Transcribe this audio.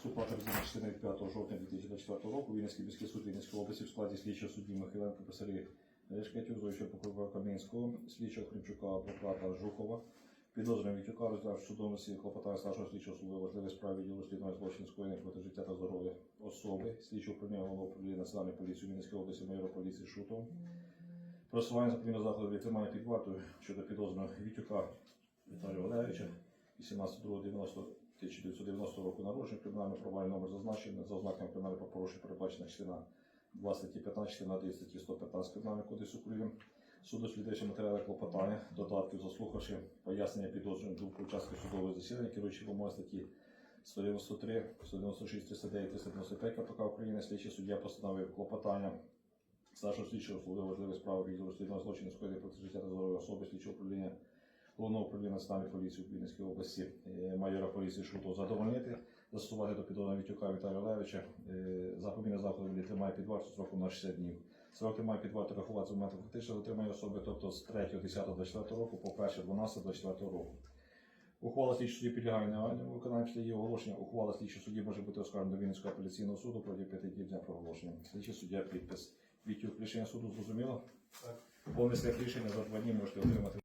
Вступати в частини 5 жовтня 2024 року Вінницький міський суд Вінницької області в складі слідчого судді Михайленко Писарі Решкетів, Зойчого прокурора Кам'янського, слідчого Хримчука, адвоката Жукова, підозрюваного Вітюка, розглянувши судовності клопотання старшого слідчого суду важливої справи діло розслідування злочин скоєних проти життя та здоров'я особи, слідчого управління головного управління Національної поліції Вінницької області, майора поліції Шутова, просування запобігання заходу від тримання під вартою щодо підозрюваного Вітюка Віталія Валерійовича 18.02.1990 року народження, кримінальне провальний номер зазначений за ознаками кримінального порушення передбачена частина 2 статті 15, частина 2 статті 115 Кримінального кодексу України. Суд дослідивши матеріали клопотання, додатків, заслухавши пояснення підозрюваних думку учасників судового засідання, керуючи вимоги статті 193, 196, 309, 395 КПК України, слідчий суддя постановив клопотання старшого слідчого суду важливої справи відділу розслідування злочину скоєних проти життя та здоров'я особи слідчого управління головного управління Національної поліції у Вінницькій області е, майора поліції Шутов задовольнити, застосувати до підозрюваного Вітюка Віталія Левича е, запобігання заходу від тримає під варту строком на 60 днів. Срок тримає під варту рахувати з моменту фактичного затримання особи, тобто з 3.10.24 року по 1.12.24 року. Ухвала слідчого судді підлягає негайному виконанню після її оголошення. Ухвала слідчого судді може бути оскаржена до Вінницького апеляційного суду протягом п'яти днів дня проголошення. Слідчий суддя підпис. Вітюк рішення суду зрозуміло? Так. Повний слід рішення за два дні можете отримати.